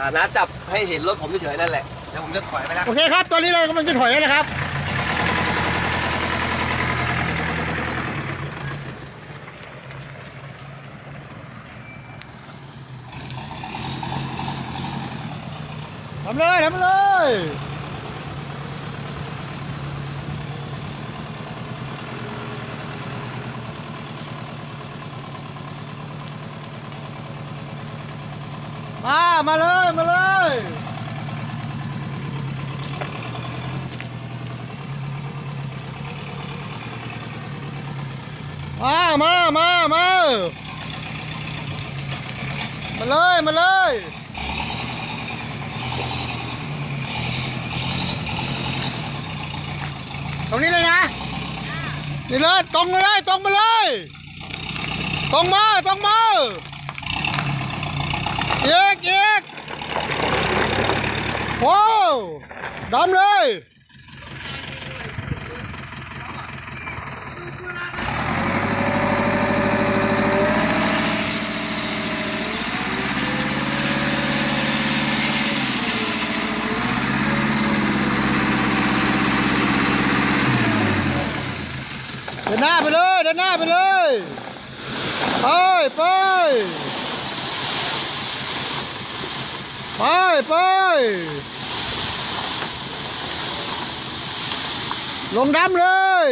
อ่าน้าจับให้เห็นรถผมเฉยๆนั่นแหละเดี๋ยวผมจะถอยไปแล้วโอเคครับ ตอนนี้เรากำลังจะถอยแล้วนะครับ ทำเลย ทำเลย มามาเลย มาเลยมามามามามาเลย มาเลยตรงนี้เลยนะนี่เลยตรงมาเลยตรงมาเลยตรงมาตรงมา อีกเอีกโว้วดำเลยเดินหน้าไปเลยเดินหน้าไปเลย ไปไป ไปไปลงดำเลย